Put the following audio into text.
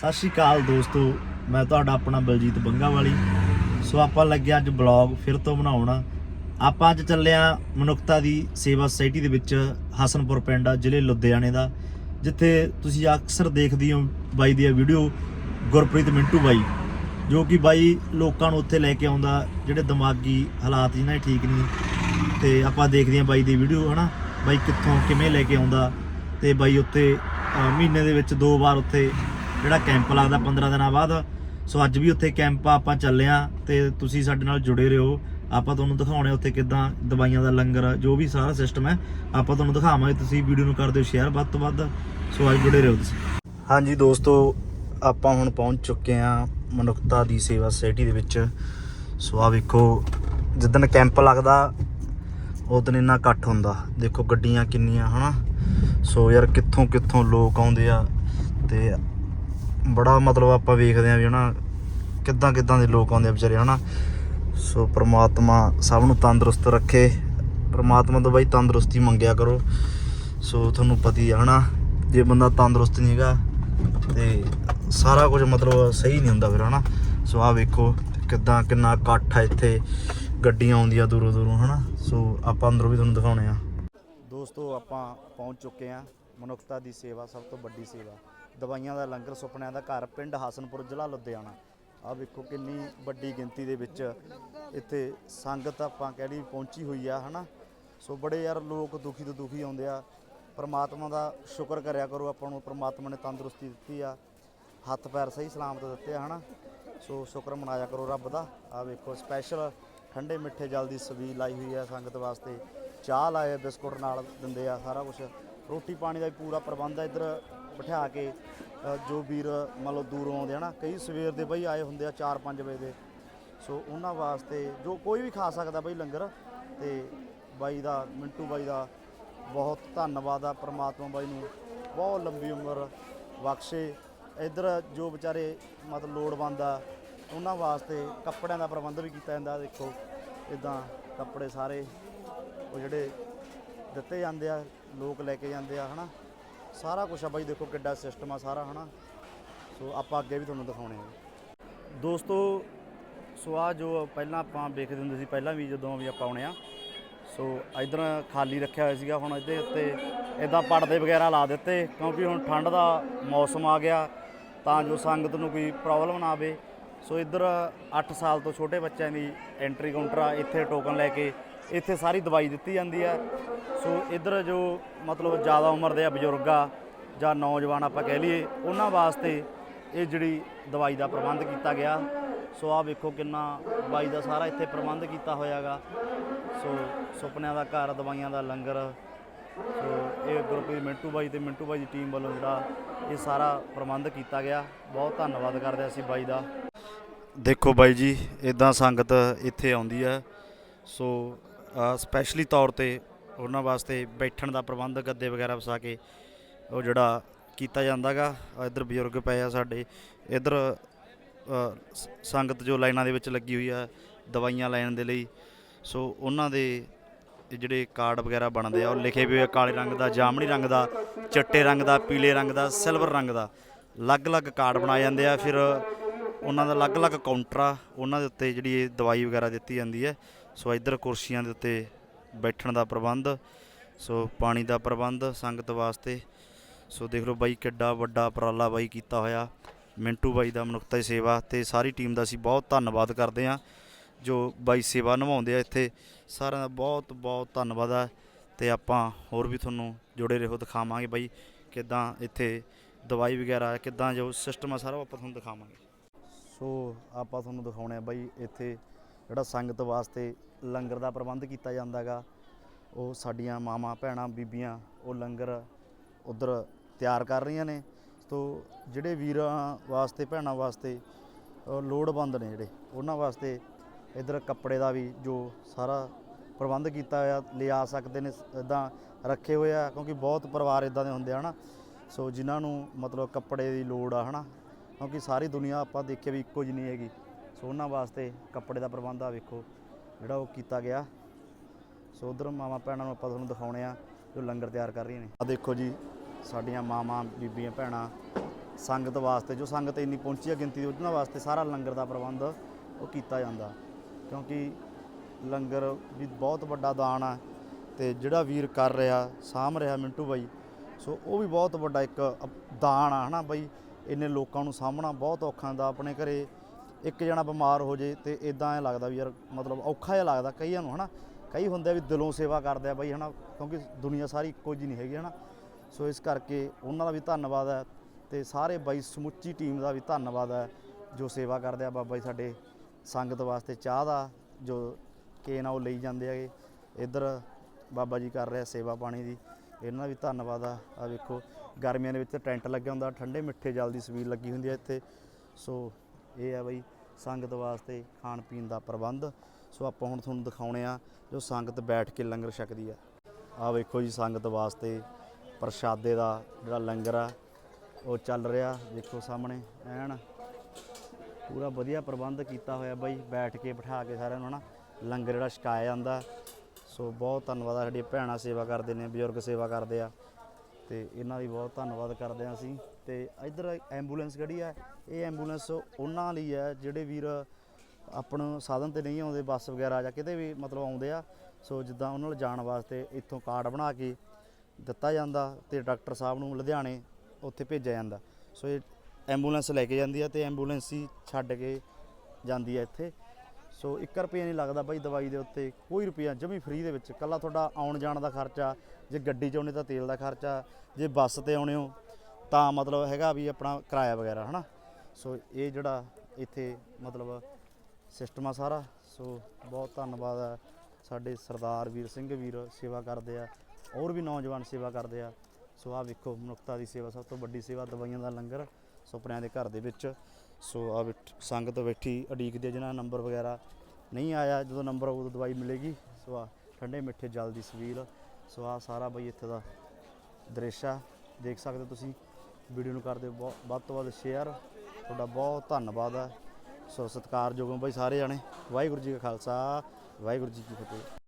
ਸਤਿ ਸ਼੍ਰੀ ਅਕਾਲ ਦੋਸਤੋ ਮੈਂ ਤੁਹਾਡਾ ਆਪਣਾ ਬਲਜੀਤ ਬੰਗਾ ਵਾਲੀ ਸੋ ਆਪਾਂ ਲੱਗਿਆ ਅੱਜ ਬਲੌਗ ਫਿਰ ਤੋਂ ਬਣਾਉਣਾ। ਆਪਾਂ ਅੱਜ ਚੱਲੇ ਆ ਮਨੁੱਖਤਾ ਦੀ ਸੇਵਾ ਸੁਸਾਇਟੀ ਦੇ ਵਿੱਚ ਹਸਨਪੁਰ ਪਿੰਡ ਆ, ਜ਼ਿਲ੍ਹੇ ਲੁਧਿਆਣੇ ਦਾ ਜਿੱਥੇ ਤੁਸੀਂ ਅਕਸਰ ਦੇਖਦੇ ਹੋ ਬਾਈ ਦੀਆਂ ਵੀਡੀਓ ਗੁਰਪ੍ਰੀਤ ਮਿੰਟੂ ਬਾਈ ਜੋ ਕਿ ਬਾਈ ਲੋਕਾਂ ਨੂੰ ਉੱਥੇ ਲੈ ਕੇ ਆਉਂਦਾ ਜਿਹੜੇ ਦਿਮਾਗੀ ਹਾਲਾਤ ਜਿਹਨਾਂ ਦੇ ਠੀਕ ਨਹੀਂ। ਤੇ ਆਪਾਂ ਦੇਖਦੇ ਹਾਂ ਬਾਈ ਦੀ ਵੀਡੀਓ ਹਨਾ? ਬਾਈ ਕਿੱਥੋਂ ਕਿਵੇਂ ਲੈ ਕੇ ਆਉਂਦਾ? ਤੇ ਬਾਈ ਉੱਤੇ ਮਹੀਨੇ ਦੇ ਵਿੱਚ ਦੋ ਵਾਰ ਉੱਥੇ ਜਿਹੜਾ ਕੈਂਪ ਲੱਗਦਾ 15 ਦਿਨਾਂ ਬਾਅਦ। ਸੋ ਅੱਜ ਵੀ ਉੱਥੇ ਕੈਂਪ ਆ, ਆਪਾਂ ਚੱਲੇ ਆ ਤੇ ਤੁਸੀਂ ਸਾਡੇ ਨਾਲ ਜੁੜੇ ਰਹੋ। ਆਪਾਂ ਤੁਹਾਨੂੰ ਦਿਖਾਉਣੇ ਉੱਥੇ ਕਿਦਾਂ ਦਵਾਈਆਂ ਦਾ ਲੰਗਰ ਜੋ ਵੀ ਸਾਰਾ ਸਿਸਟਮ ਹੈ ਆਪਾਂ ਤੁਹਾਨੂੰ ਦਿਖਾਵਾਂਗੇ। ਤੁਸੀਂ ਵੀਡੀਓ ਨੂੰ ਕਰ ਦਿਓ ਸ਼ੇਅਰ ਵੱਧ ਤੋਂ ਵੱਧ। ਸੋ ਅੱਜ ਜੁੜੇ ਰਹੋ ਤੁਸੀਂ। ਹਾਂਜੀ ਦੋਸਤੋ ਆਪਾਂ ਹੁਣ ਪਹੁੰਚ ਚੁੱਕੇ ਆ ਮਨੁੱਖਤਾ ਦੀ ਸੇਵਾ ਸੋਸਾਇਟੀ ਦੇ ਵਿੱਚ। ਸੋ ਆ ਵੇਖੋ ਜਿੱਦਣ ਕੈਂਪ ਲੱਗਦਾ ਉਦੋਂ ਇੰਨਾ ਇਕੱਠ ਹੁੰਦਾ। ਦੇਖੋ ਗੱਡੀਆਂ ਕਿੰਨੀਆਂ ਹਨਾ? ਸੋ ਯਾਰ ਕਿੱਥੋਂ ਕਿੱਥੋਂ ਲੋਕ ਆਉਂਦੇ ਆ ਤੇ ਬੜਾ ਮਤਲਬ ਆਪਾਂ ਵੇਖਦੇ ਆ ਵੀ ਹਨਾ, ਕਿੱਦਾਂ ਕਿੱਦਾਂ ਦੇ ਲੋਕ ਆਉਂਦੇ ਆ ਵਿਚਾਰੇ, ਹਨਾ। ਸੋ ਪ੍ਰਮਾਤਮਾ ਸਭ ਨੂੰ ਤੰਦਰੁਸਤ ਰੱਖੇ। ਪ੍ਰਮਾਤਮਾ ਤੋਂ ਬਾਈ ਤੰਦਰੁਸਤੀ ਮੰਗਿਆ ਕਰੋ। ਸੋ ਤੁਹਾਨੂੰ ਪਤੀ ਆ, ਹਨਾ। ਜੇ ਬੰਦਾ ਤੰਦਰੁਸਤ ਨਹੀਂ ਹੈਗਾ, ਤੇ ਸਾਰਾ ਕੁਝ ਮਤਲਬ ਸਹੀ ਨਹੀਂ ਹੁੰਦਾ ਫਿਰ, ਹਨਾ। ਸੋ ਆ ਵੇਖੋ ਕਿੱਦਾਂ, ਕਿੰਨਾ ਇਕੱਠ ਆ ਇੱਥੇ। ਗੱਡੀਆਂ ਆਉਂਦੀਆਂ ਦੂਰੋਂ ਦੂਰੋਂ, ਹਨਾ। ਸੋ ਆਪਾਂ ਅੰਦਰੋਂ ਵੀ ਤੁਹਾਨੂੰ ਦਿਖਾਉਣੇ ਆ। ਦੋਸਤੋ, ਆਪਾਂ ਪਹੁੰਚ ਚੁੱਕੇ ਆ ਮਨੁੱਖਤਾ ਦੀ ਸੇਵਾ ਸਭ ਤੋਂ ਵੱਡੀ ਸੇਵਾ। ਦਵਾਈਆਂ ਦਾ ਲੰਗਰ ਸੁਪਨਿਆਂ ਦਾ ਘਰ ਪਿੰਡ ਹਾਸਨਪੁਰ, ਜ਼ਿਲ੍ਹਾ ਲੁਧਿਆਣਾ। ਆ ਵੇਖੋ ਕਿੰਨੀ ਵੱਡੀ ਗਿਣਤੀ ਦੇ ਵਿੱਚ ਇੱਥੇ ਸੰਗਤ ਆਪਾਂ ਕਹਿ ਲਈ ਪਹੁੰਚੀ ਹੋਈ ਆ, ਹਨਾ? ਸੋ ਬੜੇ ਯਾਰ ਲੋਕ ਦੁਖੀ ਤੋਂ ਦੁਖੀ ਆਉਂਦੇ ਆ। ਪਰਮਾਤਮਾ ਦਾ ਸ਼ੁਕਰ ਕਰਿਆ ਕਰੋ, ਆਪਾਂ ਨੂੰ ਪਰਮਾਤਮਾ ਨੇ ਤੰਦਰੁਸਤੀ ਦਿੱਤੀ ਆ। ਹੱਥ ਪੈਰ ਸਹੀ ਸਲਾਮਤ ਦਿੱਤੇ ਆ, ਹਨਾ? ਸੋ ਸ਼ੁਕਰ ਮਨਾਇਆ ਕਰੋ ਰੱਬ ਦਾ। ਆ ਵੇਖੋ ਸਪੈਸ਼ਲ ਠੰਡੇ ਮਿੱਠੇ ਜਲ ਦੀ ਸਬੀਲ ਲਾਈ ਹੋਈ ਆ ਸੰਗਤ ਵਾਸਤੇ। ਚਾਹ ਲਾਏ ਬਿਸਕੁਟ ਨਾਲ ਦਿੰਦੇ ਆ ਸਾਰਾ ਕੁਝ ਰੋਟੀ ਪਾਣੀ ਦਾ ਵੀ ਪੂਰਾ ਪ੍ਰਬੰਧ ਆ ਇੱਧਰ। ਬਿਠਾ ਕੇ ਅ, ਜੋ ਵੀਰ ਮੰਨ ਲਓ ਦੂਰੋਂ ਆਉਂਦੇ ਆ ਨਾ ਕਈ ਸਵੇਰ ਦੇ ਬਈ ਆਏ ਹੁੰਦੇ ਆ 4-5 ਵਜੇ ਦੇ। ਸੋ ਉਹਨਾਂ ਵਾਸਤੇ ਜੋ ਕੋਈ ਵੀ ਖਾ ਸਕਦਾ ਬਈ ਲੰਗਰ ਤੇ ਬਾਈ ਦਾ ਮਿੰਟੂ ਬਾਈ ਦਾ ਬਹੁਤ ਧੰਨਵਾਦ ਆ ਪ੍ਰਮਾਤਮਾ ਬਾਈ ਨੂੰ। ਬਹੁਤ ਲੰਬੀ ਉਮਰ ਬਖਸ਼ੇ। ਇੱਧਰ ਜੋ ਵਿਚਾਰੇ ਮਤਲਬ ਲੋੜਵੰਦ ਆ ਉਹਨਾਂ ਵਾਸਤੇ ਕੱਪੜਿਆਂ ਦਾ ਪ੍ਰਬੰਧ ਵੀ ਕੀਤਾ ਜਾਂਦਾ ਦੇਖੋ ਇਦਾਂ ਕੱਪੜੇ ਸਾਰੇ ਉਹ ਜਿਹੜੇ ਦਿੱਤੇ ਜਾਂਦੇ ਆ ਲੋਕ ਲੈ ਕੇ ਜਾਂਦੇ ਆ ਹਨਾ। ਸਾਰਾ ਕੁਝ ਆ ਬਾਈ, ਦੇਖੋ ਕਿੱਡਾ ਸਿਸਟਮ ਆ ਸਾਰਾ, ਹਨਾ? ਸੋ ਆਪਾਂ ਅੱਗੇ ਵੀ ਤੁਹਾਨੂੰ ਦਿਖਾਉਣੇ ਆ। ਦੋਸਤੋ, ਸੋ ਆ ਜੋ ਪਹਿਲਾਂ ਆਪਾਂ ਵੇਖਦੇ ਹੁੰਦੇ ਸੀ, ਪਹਿਲਾਂ ਵੀ ਜਦੋਂ ਵੀ ਆਪਾਂ ਆਉਣੇ ਆ, ਸੋ ਇਧਰ ਖਾਲੀ ਰੱਖਿਆ ਹੋਇਆ ਸੀਗਾ, ਹੁਣ ਇਹਦੇ ਉੱਤੇ ਇਦਾਂ ਪਰਦੇ ਵਗੈਰਾ ਲਾ ਦਿੱਤੇ, ਕਿਉਂਕਿ ਹੁਣ ਠੰਡ ਦਾ ਮੌਸਮ ਆ ਗਿਆ, ਤਾਂ ਜੋ ਸੰਗਤ ਨੂੰ ਕੋਈ ਪ੍ਰੋਬਲਮ ਨਾ ਆਵੇ। ਸੋ ਇੱਧਰ 8 ਸਾਲ ਤੋਂ ਛੋਟੇ ਬੱਚਿਆਂ ਦੀ ਐਂਟਰੀ ਕਾਊਂਟਰ ਆ, ਇੱਥੇ ਟੋਕਨ ਲੈ ਕੇ ਇੱਥੇ ਸਾਰੀ ਦਵਾਈ ਦਿੱਤੀ ਜਾਂਦੀ ਹੈ ਸੋ ਇੱਧਰ ਜੋ ਮਤਲਬ ਜ਼ਿਆਦਾ ਉਮਰ ਦੇ ਆ ਬਜ਼ੁਰਗ ਆ, ਜਾਂ ਨੌਜਵਾਨ ਆਪਾਂ ਕਹਿ ਲਈਏ, ਉਹਨਾਂ ਵਾਸਤੇ ਇਹ ਜਿਹੜੀ ਦਵਾਈ ਦਾ ਪ੍ਰਬੰਧ ਕੀਤਾ ਗਿਆ। ਸੋ ਆ ਵੇਖੋ ਕਿੰਨਾ ਦਵਾਈ ਦਾ ਸਾਰਾ ਇੱਥੇ ਪ੍ਰਬੰਧ ਕੀਤਾ ਹੋਇਆਗਾ। ਸੋ ਸੁਪਨਿਆਂ ਦਾ ਘਰ, ਦਵਾਈਆਂ ਦਾ ਲੰਗਰ, ਸੋ ਇਹ ਗੁਰਪ੍ਰੀਤ ਮਿੰਟੂ ਬਾਈ ਤੇ ਮਿੰਟੂ ਬਾਈ ਦੀ ਟੀਮ ਵੱਲੋਂ ਜਿਹੜਾ ਇਹ ਸਾਰਾ ਪ੍ਰਬੰਧ ਕੀਤਾ ਗਿਆ। ਬਹੁਤ ਧੰਨਵਾਦ ਕਰਦੇ ਅਸੀਂ ਬਾਈ ਦਾ। ਦੇਖੋ ਬਾਈ ਜੀ ਇਦਾਂ ਸੰਗਤ ਇੱਥੇ ਆਉਂਦੀ ਹੈ ਸੋ ਸਪੈਸ਼ਲੀ ਤੌਰ ਤੇ ਉਹਨਾਂ ਵਾਸਤੇ ਬੈਠਣ ਦਾ ਪ੍ਰਬੰਧ, ਗੱਦੇ ਵਗੈਰਾ ਵਸਾ ਕੇ ਉਹ ਜਿਹੜਾ ਕੀਤਾ ਜਾਂਦਾਗਾ ਇੱਧਰ ਬਜ਼ੁਰਗ ਪਏ ਆ ਸਾਡੇ, ਇੱਧਰ ਸੰਗਤ ਜੋ ਲਾਈਨਾਂ ਦੇ ਵਿੱਚ ਲੱਗੀ ਹੋਈ ਆ, ਦਵਾਈਆਂ ਲੈਣ ਦੇ ਲਈ, ਸੋ ਉਹਨਾਂ ਦੇ ਜਿਹੜੇ ਕਾਰਡ ਵਗੈਰਾ ਬਣਦੇ ਆ, ਉਹ ਲਿਖੇ ਵੀ ਹੋਏ ਕਾਲੇ ਰੰਗ ਦਾ ਜਾਮਣੀ ਰੰਗ ਦਾ, ਚਿੱਟੇ ਰੰਗ ਦਾ, ਪੀਲੇ ਰੰਗ ਦਾ, ਸਿਲਵਰ ਰੰਗ ਦਾ। ਅਲੱਗ-ਅਲੱਗ ਕਾਰਡ ਬਣਾਏ ਜਾਂਦੇ ਆ, ਫਿਰ ਉਹਨਾਂ ਦਾ ਅਲੱਗ-ਅਲੱਗ ਕਾਊਂਟਰ ਆ, ਉਹਨਾਂ ਦੇ ਉੱਤੇ ਜਿਹੜੀ ਇਹ ਦਵਾਈ ਵਗੈਰਾ ਦਿੱਤੀ ਜਾਂਦੀ ਹੈ। ਸੋ ਇੱਧਰ ਕੁਰਸੀਆਂ ਦੇ ਉੱਤੇ ਬੈਠਣ ਦਾ ਪ੍ਰਬੰਧ, ਸੋ ਪਾਣੀ ਦਾ ਪ੍ਰਬੰਧ ਸੰਗਤ ਵਾਸਤੇ। ਸੋ ਦੇਖ ਲਓ ਬਾਈ ਕਿੱਡਾ ਵੱਡਾ ਉਪਰਾਲਾ ਬਾਈ ਕੀਤਾ ਹੋਇਆ। ਮਿੰਟੂ ਬਾਈ ਦਾ ਮਨੁੱਖਤਾ ਦੀ ਸੇਵਾ ਤੇ ਸਾਰੀ ਟੀਮ ਦਾ ਅਸੀਂ ਬਹੁਤ ਧੰਨਵਾਦ ਕਰਦੇ ਹਾਂ, ਜੋ ਬਾਈ ਸੇਵਾ ਨਿਭਾਉਂਦੇ ਆ ਇੱਥੇ। ਸਾਰਿਆਂ ਦਾ ਬਹੁਤ ਬਹੁਤ ਧੰਨਵਾਦ ਆ। ਤੇ ਆਪਾਂ ਹੋਰ ਵੀ ਤੁਹਾਨੂੰ ਜੁੜੇ ਰਹੋ, ਦਿਖਾਵਾਂਗੇ ਬਾਈ ਕਿੱਦਾਂ ਇੱਥੇ ਦਵਾਈ ਵਗੈਰਾ, ਕਿੱਦਾਂ ਜੋ ਸਿਸਟਮ ਆ, ਸਾਰਾ ਆਪਾਂ ਤੁਹਾਨੂੰ ਦਿਖਾਵਾਂਗੇ। ਸੋ ਆਪਾਂ ਤੁਹਾਨੂੰ ਦਿਖਾਉਣੇ ਆ ਬਾਈ ਇੱਥੇ ਜਿਹੜਾ ਸੰਗਤ ਵਾਸਤੇ ਲੰਗਰ ਦਾ ਪ੍ਰਬੰਧ ਕੀਤਾ ਜਾਂਦਾਗਾ। ਉਹ ਸਾਡੀਆਂ ਮਾਵਾਂ, ਭੈਣਾਂ, ਬੀਬੀਆਂ, ਉਹ ਲੰਗਰ ਉਧਰ ਤਿਆਰ ਕਰ ਰਹੀਆਂ ਨੇ। ਤੋ ਜਿਹੜੇ ਵੀਰਾਂ ਵਾਸਤੇ, ਭੈਣਾਂ ਵਾਸਤੇ ਲੋੜਵੰਦ ਨੇ ਜਿਹੜੇ, ਉਹਨਾਂ ਵਾਸਤੇ ਇਧਰ ਕੱਪੜੇ ਦਾ ਵੀ ਜੋ ਸਾਰਾ ਪ੍ਰਬੰਧ ਕੀਤਾ ਹੋਇਆ ਲਿਆ ਸਕਦੇ ਨੇ ਇਦਾਂ ਰੱਖੇ ਹੋਏ ਆ, ਕਿਉਂਕਿ ਬਹੁਤ ਪਰਿਵਾਰ ਇਦਾਂ ਦੇ ਹੁੰਦੇ ਆ ਹਨਾ। ਸੋ ਜਿਨ੍ਹਾਂ ਨੂੰ ਮਤਲਬ ਕੱਪੜੇ ਦੀ ਲੋੜ ਆ ਹਨਾ, ਕਿਉਂਕਿ ਸਾਰੀ ਦੁਨੀਆ ਆਪਾਂ ਦੇਖਿਆ ਵੀ ਇੱਕੋ ਜਿਹੀ ਨਹੀਂ ਹੈਗੀ। ਸੋ ਉਹਨਾਂ ਵਾਸਤੇ ਕੱਪੜੇ ਦਾ ਪ੍ਰਬੰਧ ਆ ਵੇਖੋ। ਜਿਹੜਾ ਉਹ ਕੀਤਾ ਗਿਆ। ਸੋ ਉਧਰ ਮਾਵਾਂ ਭੈਣਾਂ ਨੂੰ ਆਪਾਂ ਤੁਹਾਨੂੰ ਦਿਖਾਉਣੇ ਆ ਜੋ ਲੰਗਰ ਤਿਆਰ ਕਰ ਰਹੀਆਂ ਨੇ। ਆ ਦੇਖੋ ਜੀ, ਸਾਡੀਆਂ ਮਾਵਾਂ, ਬੀਬੀਆਂ, ਭੈਣਾਂ ਸੰਗਤ ਵਾਸਤੇ, ਜੋ ਸੰਗਤ ਇੰਨੀ ਪਹੁੰਚੀ ਆ ਗਿਣਤੀ ਦੇ, ਉਹਨਾਂ ਵਾਸਤੇ ਸਾਰਾ ਲੰਗਰ ਦਾ ਪ੍ਰਬੰਧ ਉਹ ਕੀਤਾ ਜਾਂਦਾ। ਕਿਉਂਕਿ ਲੰਗਰ ਵੀ ਬਹੁਤ ਵੱਡਾ ਦਾਨ ਆ ਤੇ ਜਿਹੜਾ ਵੀਰ ਕਰ ਰਿਹਾ, ਸਾਂਭ ਰਿਹਾ ਮਿੰਟੂ ਬਾਈ, ਸੋ ਉਹ ਵੀ ਬਹੁਤ ਵੱਡਾ ਇੱਕ ਦਾਨ ਆ, ਹਨਾ ਬਾਈ? ਇੰਨੇ ਲੋਕਾਂ ਨੂੰ ਸਾਂਭਣਾ ਬਹੁਤ ਔਖਾ ਦਾ ਆਪਣੇ ਘਰੇ ਇੱਕ ਜਣਾ ਬਿਮਾਰ ਹੋ ਜੇ ਤੇ ਇਦਾਂ ਐ ਲੱਗਦਾ ਵੀ ਯਾਰ ਮਤਲਬ ਔਖਾ ਜਿਹਾ ਲੱਗਦਾ ਕਈਆਂ ਨੂੰ, ਹਨਾ? ਕਈ ਹੁੰਦੇ ਆ ਵੀ ਦਿਲੋਂ ਸੇਵਾ ਕਰਦੇ ਆ ਬਾਈ, ਹਨਾ? ਕਿਉਂਕਿ ਦੁਨੀਆ ਸਾਰੀ ਇੱਕੋ ਜਿਹੀ ਨਹੀਂ ਹੈਗੀ, ਹਨਾ? ਸੋ ਇਸ ਕਰਕੇ ਉਹਨਾਂ ਦਾ ਵੀ ਧੰਨਵਾਦ ਹੈ ਤੇ ਸਾਰੇ ਬਾਈ ਸਮੁੱਚੀ ਟੀਮ ਦਾ ਵੀ ਧੰਨਵਾਦ ਹੈ ਜੋ ਸੇਵਾ ਕਰਦੇ ਆ ਬਾਬਾ ਜੀ ਸਾਡੇ ਸੰਗਤ ਵਾਸਤੇ ਚਾਹ ਦਾ, ਜੋ ਕੇਨ ਆ ਉਹ ਲਈ ਜਾਂਦੇ ਹੈਗੇ। ਇੱਧਰ ਬਾਬਾ ਜੀ ਕਰ ਰਿਹਾ ਸੇਵਾ ਪਾਣੀ ਦੀ, ਇਹਨਾਂ ਦਾ ਵੀ ਧੰਨਵਾਦ ਆ। ਆ ਵੇਖੋ, ਗਰਮੀਆਂ ਦੇ ਵਿੱਚ ਟੈਂਟ ਲੱਗਿਆ ਹੁੰਦਾ, ਠੰਡੇ ਮਿੱਠੇ ਜਲ ਦੀ ਸਵੀਰ ਲੱਗੀ ਹੁੰਦੀ ਹੈ ਇੱਥੇ। ਸੋ ਇਹ ਆ ਬਈ ਸੰਗਤ ਵਾਸਤੇ ਖਾਣ ਪੀਣ ਦਾ ਪ੍ਰਬੰਧ। ਸੋ ਆਪਾਂ ਹੁਣ ਤੁਹਾਨੂੰ ਦਿਖਾਉਣੇ ਆ ਜੋ ਸੰਗਤ ਬੈਠ ਕੇ ਲੰਗਰ ਛਕਦੀ ਆ। ਆ ਵੇਖੋ ਜੀ ਸੰਗਤ ਵਾਸਤੇ ਪ੍ਰਸ਼ਾਦੇ ਦਾ ਜਿਹੜਾ ਲੰਗਰ ਆ, ਉਹ ਚੱਲ ਰਿਹਾ। ਦੇਖੋ ਸਾਹਮਣੇ, ਐਨ ਪੂਰਾ ਵਧੀਆ ਪ੍ਰਬੰਧ ਕੀਤਾ ਹੋਇਆ ਬਾਈ, ਬੈਠ ਕੇ ਬਿਠਾ ਕੇ ਸਾਰਿਆਂ ਨੂੰ ਨਾ ਲੰਗਰ ਜਿਹੜਾ ਛਕਾਇਆ ਜਾਂਦਾ। ਸੋ ਬਹੁਤ ਧੰਨਵਾਦ ਆ, ਸਾਡੀਆਂ ਭੈਣਾਂ ਸੇਵਾ ਕਰਦੇ ਨੇ, ਬਜ਼ੁਰਗ ਸੇਵਾ ਕਰਦੇ ਆ। ਤੇ ਇਹਨਾਂ ਦੀ ਬਹੁਤ ਧੰਨਵਾਦ ਕਰਦੇ ਆ ਅਸੀਂ। ਤੇ ਇੱਧਰ ਐਂਬੂਲੈਂਸ ਕਿਹੜੀ ਹੈ ਇਹ ਐਂਬੂਲੈਂਸ ਉਹਨਾਂ ਲਈ ਹੈ ਜਿਹੜੇ ਵੀਰ ਆਪਣ ਸਾਧਨ ਤੇ ਨਹੀਂ ਆਉਂਦੇ, ਬੱਸ ਵਗੈਰਾ ਜਾਂ ਕਿਤੇ ਵੀ ਮਤਲਬ ਆਉਂਦੇ ਆ। ਸੋ ਜਿੱਦਾਂ ਉਹਨਾਂ ਨੂੰ ਜਾਣ ਵਾਸਤੇ ਇੱਥੋਂ ਕਾਰਡ ਬਣਾ ਕੇ ਦਿੱਤਾ ਜਾਂਦਾ ਤੇ ਡਾਕਟਰ ਸਾਹਿਬ ਨੂੰ ਲੁਧਿਆਣੇ ਉੱਥੇ ਭੇਜਿਆ ਜਾਂਦਾ। ਸੋ ਇਹ ਐਂਬੂਲੈਂਸ ਲੈ ਕੇ ਜਾਂਦੀ ਆ ਤੇ ਐਂਬੂਲੈਂਸ ਹੀ ਛੱਡ ਕੇ ਜਾਂਦੀ ਆ ਇੱਥੇ। ਸੋ 1 ਰੁਪਿਆ ਨਹੀਂ ਲੱਗਦਾ ਬਾਈ ਦਵਾਈ ਦੇ ਉੱਤੇ, ਕੋਈ ਰੁਪਿਆ ਜਮੀ ਫ੍ਰੀ ਦੇ ਵਿੱਚ। ਕੱਲਾ ਤੁਹਾਡਾ ਆਉਣ ਜਾਣ ਦਾ ਖਰਚਾ, ਜੇ ਗੱਡੀ 'ਚ ਆਉਣੇ ਤਾਂ ਤੇਲ ਦਾ ਖਰਚਾ, ਜੇ ਬੱਸ ਤੇ ਆਉਣੇ ਹੋ ਤਾਂ ਮਤਲਬ ਹੈਗਾ ਵੀ ਆਪਣਾ ਕਿਰਾਇਆ ਵਗੈਰਾ, ਹਨਾ? ਸੋ ਇਹ ਜਿਹੜਾ ਇੱਥੇ ਮਤਲਬ ਸਿਸਟਮ ਆ ਸਾਰਾ ਸੋ ਬਹੁਤ ਧੰਨਵਾਦ ਹੈ ਸਾਡੇ ਸਰਦਾਰ ਵੀਰ ਸਿੰਘ ਵੀਰ ਸੇਵਾ ਕਰਦੇ ਆ, ਹੋਰ ਵੀ ਨੌਜਵਾਨ ਸੇਵਾ ਕਰਦੇ ਆ। ਸੋ ਆ ਵੇਖੋ, ਮਨੁੱਖਤਾ ਦੀ ਸੇਵਾ ਸਭ ਤੋਂ ਵੱਡੀ ਸੇਵਾ ਦਵਾਈਆਂ ਦਾ ਲੰਗਰ ਸੁਪਨਿਆਂ ਦੇ ਘਰ ਦੇ ਵਿੱਚ। ਸੋ ਆ ਸੰਗਤ ਬੈਠੀ, ਉਡੀਕ ਦੇ ਜਿਹਨਾਂ ਨੰਬਰ ਵਗੈਰਾ ਨਹੀਂ ਆਇਆ, ਜਦੋਂ ਨੰਬਰ ਆਊ ਉਦੋਂ ਦਵਾਈ ਮਿਲੇਗੀ। ਸੋ ਆ ਠੰਡੇ ਮਿੱਠੇ ਜਲ ਦੀ ਸਵੀਲ। ਸੋ ਆ ਸਾਰਾ ਬਈ ਇੱਥੇ ਦਾ ਦ੍ਰਿਸ਼ ਆ, ਦੇਖ ਸਕਦੇ ਹੋ ਤੁਸੀਂ। ਵੀਡੀਓ ਨੂੰ ਕਰਦੇ ਬਹੁਤ ਵੱਧ ਤੋਂ ਵੱਧ ਸ਼ੇਅਰ ਤੁਹਾਡਾ ਬਹੁਤ ਧੰਨਵਾਦ ਹੈ ਸੋ ਸਤਿਕਾਰਯੋਗ ਹੋ ਬਾਈ ਸਾਰੇ ਜਾਣੇ। ਵਾਹਿਗੁਰੂ ਜੀ ਕਾ ਖਾਲਸਾ, ਵਾਹਿਗੁਰੂ ਜੀ ਕੀ ਫਤਿਹ।